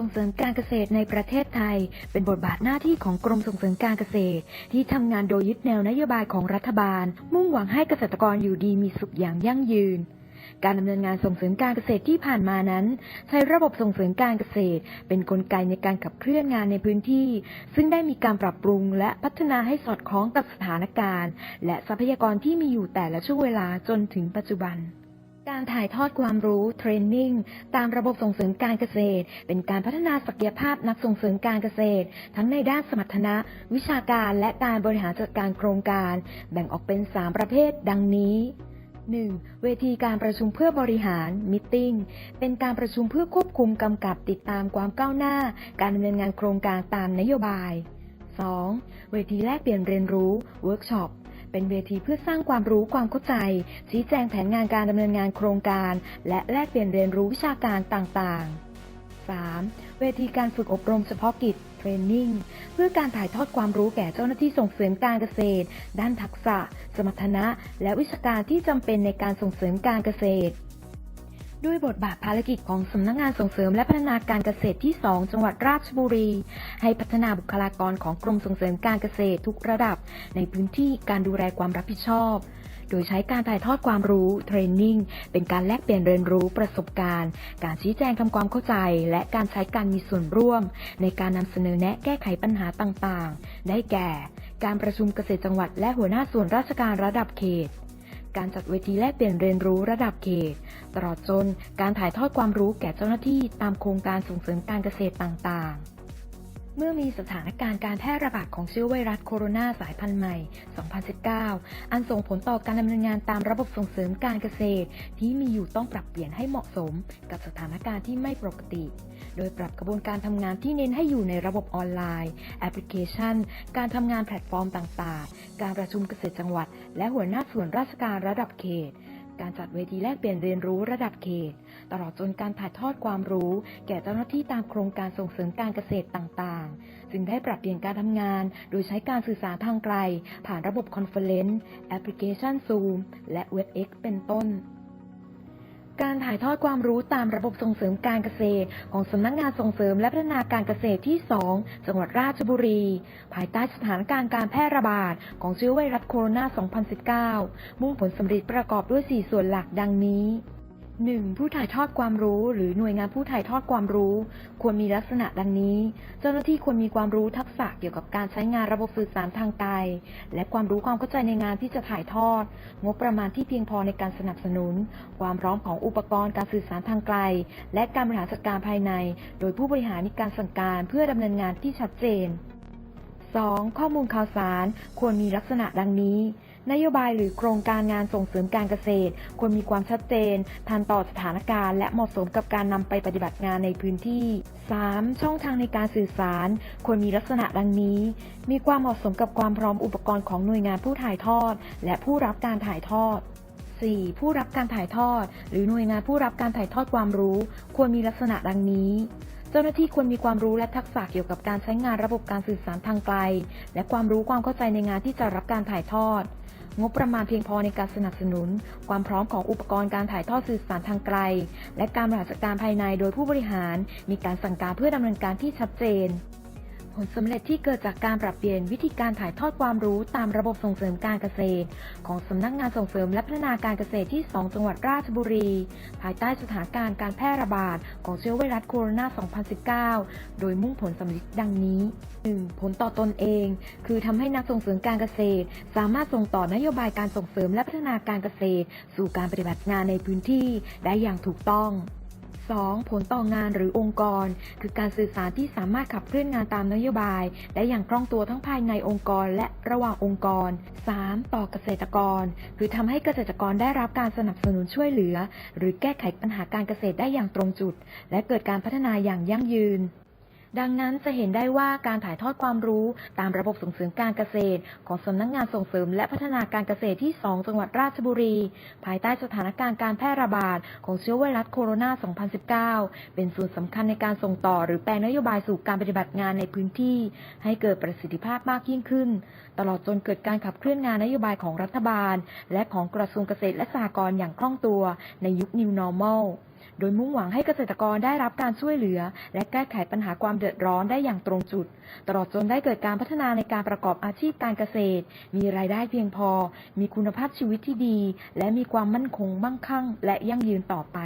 ่งเสริมการเกษตรในประเทศไทย เป็นบทบาทหน้าที่ของกรมส่งเสริมการเกษตร ที่ทำงานโดยยึดแนวนโยบายของรัฐบาล มุ่งหวังให้เกษตรกรอยู่ดีมีสุขอย่างยั่งยืน การดำเนินงานส่งเสริมการเกษตรที่ผ่านมานั้น ใช้ระบบส่งเสริมการเกษตร เป็นนกลไกในการขับเคลื่อนงานในพื้นที่ ซึ่งได้มีการปรับปรุงและพัฒนาให้สอดคล้องกับสถานการณ์ และทรัพยากรที่มีอยู่แต่ละช่วงเวลาจนถึงปัจจุบัน การถ่ายทอดความรู้เทรนนิ่งตามระบบส่งเสริมการเกษตร เป็นการพัฒนาศักยภาพนักส่งเสริมการเกษตร ทั้งในด้านสมรรถนะ วิชาการและการบริหารจัดการโครงการ แบ่งออกเป็น 3 ประเภทดังนี้ 1. เวทีการประชุมเพื่อบริหารมิ팅เป็นการประชุมเพื่อควบคุมกำกับติดตามความก้าวหน้า การดำเนินงานโครงการตามนโยบาย 2. เวทีแลกเปลี่ยนเรียนรู้เวิร์กช็อป เป็นเวทีเพื่อสร้างความรู้ความเข้าใจ ชี้แจงแผนงานการดำเนินงานโครงการ และแลกเปลี่ยนเรียนรู้วิชาการต่างๆ 3. เวทีการฝึกอบรมเฉพาะกิจเทรนนิ่งเพื่อการถ่ายทอดความรู้แก่เจ้าหน้าที่ส่งเสริมการเกษตร ด้านทักษะ สมรรถนะ และวิชาการที่จำเป็นในการส่งเสริมการเกษตร ด้วยบทบาทภารกิจของสำนักงานส่งเสริมและพัฒนาการเกษตรที่ 2 จังหวัดราชบุรี ให้พัฒนาบุคลากรของกรมส่งเสริมการเกษตรทุกระดับ ในพื้นที่การดูแลความรับผิดชอบ โดยใช้การถ่ายทอดความรู้เทรนนิ่งเป็นการแลกเปลี่ยนเรียนรู้ประสบการณ์ การชี้แจงทำความเข้าใจ และการใช้การมีส่วนร่วม ในการนำเสนอแนะแก้ไขปัญหาต่างๆ ได้แก่ การประชุมเกษตรจังหวัด และหัวหน้าส่วนราชการระดับเขต การจัดเวทีแลกเปลี่ยนเรียนรู้ระดับเขต ตลอดจนการถ่ายทอดความรู้แก่เจ้าหน้าที่ตามโครงการส่งเสริมการเกษตรต่างๆ เมื่อมีสถานการณ์การแพร่ระบาดของเชื้อไวรัสโคโรนาสายพันธุ์ใหม่ 2019 อันส่งผลต่อการดำเนินงานตามระบบส่งเสริมการเกษตร ที่มีอยู่ต้องปรับเปลี่ยนให้เหมาะสม กับสถานการณ์ที่ไม่ปกติ โดยปรับกระบวนการทำงานที่เน้นให้อยู่ในระบบออนไลน์ แอปพลิเคชัน การทำงานแพลตฟอร์มต่างๆ การประชุมเกษตรจังหวัด และหัวหน้าส่วนราชการระดับเขต การจัดเวทีแลกเปลี่ยนเรียนรู้ระดับเขต ตลอดจนการถ่ายทอดความรู้แก่เจ้าหน้าที่ตามโครงการส่งเสริมการเกษตรต่างๆ จึงได้ปรับเปลี่ยนการทำงาน โดยใช้การสื่อสารทางไกล ผ่านระบบคอนเฟอเรนซ์แอปพลิเคชัน Zoom และ WebEx เป็นต้น การถ่ายทอดความรู้ตามระบบส่งเสริมการเกษตร ของสำนักงานส่งเสริมและพัฒนาการเกษตรที่ 2 จังหวัดราชบุรี ภายใต้สถานการณ์การแพร่ระบาด ของเชื้อไวรัสโคโรนา 2019 มุ่งผลสำเร็จประกอบด้วย 4 ส่วนหลักดังนี้ 1. ผู้ถ่ายทอดความรู้ หรือหน่วยงานผู้ถ่ายทอดความรู้ ควรมีลักษณะดังนี้ เจ้าหน้าที่ควรมีความรู้ทักษะเกี่ยวกับการใช้งานระบบสื่อสารทางไกล และความรู้ความเข้าใจในงานที่จะถ่ายทอด งบประมาณที่เพียงพอในการสนับสนุน ความพร้อมของอุปกรณ์การสื่อสารทางไกล และการบริหารจัดการภายใน โดยผู้บริหารมีการสั่งการเพื่อดำเนินงานที่ชัดเจน 2. ข้อมูลข่าวสาร ควรมีลักษณะดังนี้ นโยบายหรือโครงการงานส่งเสริมการเกษตร ควรมีความชัดเจน ทันต่อสถานการณ์ และเหมาะสมกับการนำไปปฏิบัติงานในพื้นที่ 3. ช่องทางในการสื่อสาร ควรมีลักษณะดังนี้ มีความเหมาะสมกับความพร้อมอุปกรณ์ของหน่วยงานผู้ถ่ายทอด และผู้รับการถ่ายทอด 4. ผู้รับการถ่ายทอด หรือหน่วยงานผู้รับการถ่ายทอดความรู้ ควรมีลักษณะดังนี้เจ้าหน้าที่ควรมีความรู้และทักษะเกี่ยวกับการใช้งานระบบการสื่อสารทางไกล และความรู้ความเข้าใจในงานที่จะรับการถ่ายทอด งบประมาณเพียงพอในการสนับสนุน ความพร้อมของอุปกรณ์การถ่ายทอดสื่อสารทางไกล และการบริหารจัดการภายในโดยผู้บริหาร มีการสั่งการเพื่อดำเนินการที่ชัดเจน ลสำเร็จที่เกิดจากการปรับเปลี่ยนวิธีการถ่ายทอดความรู้ตามระบบส่งเสริมการเกษตร ของสำนักงานส่งเสริมและพัฒนาการเกษตรที่ 2 จังหวัดราชบุรี ภายใต้สถานการณ์การแพร่ระบาดของเชื้อไวรัสโคโรนา 2019 โดยมุ่งผลสำเร็จดังนี้ 1. ผลต่อตนเอง คือทำให้นักส่งเสริมการเกษตร สามารถส่งต่อนโยบายการส่งเสริมและพัฒนาการเกษตร สู่การปฏิบัติงานในพื้นที่ได้อย่างถูกต้อง 2. ผลต่องานหรือองค์กร คือการสื่อสารที่สามารถขับเคลื่อนงานตามนโยบาย ได้อย่างคล่องตัวทั้งภายในองค์กรและระหว่างองค์กร 3. ต่อเกษตรกร คือทำให้เกษตรกรได้รับการสนับสนุนช่วยเหลือ หรือแก้ไขปัญหาการเกษตรได้อย่างตรงจุด และเกิดการพัฒนาอย่างยั่งยืน ดังนั้นจะเห็นได้ว่าการถ่ายทอดความรู้ตามระบบส่งเสริมการเกษตร ของสำนักงานส่งเสริมและพัฒนาการเกษตรที่ 2 จังหวัดราชบุรี ภายใต้สถานการณ์การแพร่ระบาดของเชื้อไวรัสโคโรนา 2019 เป็นส่วนสำคัญในการส่งต่อ หรือแปลนโยบายสู่การปฏิบัติงานในพื้นที่ ให้เกิดประสิทธิภาพมากยิ่งขึ้น ตลอดจนเกิดการขับเคลื่อนงานนโยบายของรัฐบาล และของกระทรวงเกษตรและสหกรณ์อย่างคล่องตัวในยุค New Normal โดยมุ่งหวังให้เกษตรกรได้รับการช่วยเหลือ และแก้ไขปัญหาความเดือดร้อนได้อย่างตรงจุด ตลอดจนได้เกิดการพัฒนาในการประกอบอาชีพการเกษตร มีรายได้เพียงพอ มีคุณภาพชีวิตที่ดี และมีความมั่นคงมั่งคั่ง และยั่งยืนต่อไป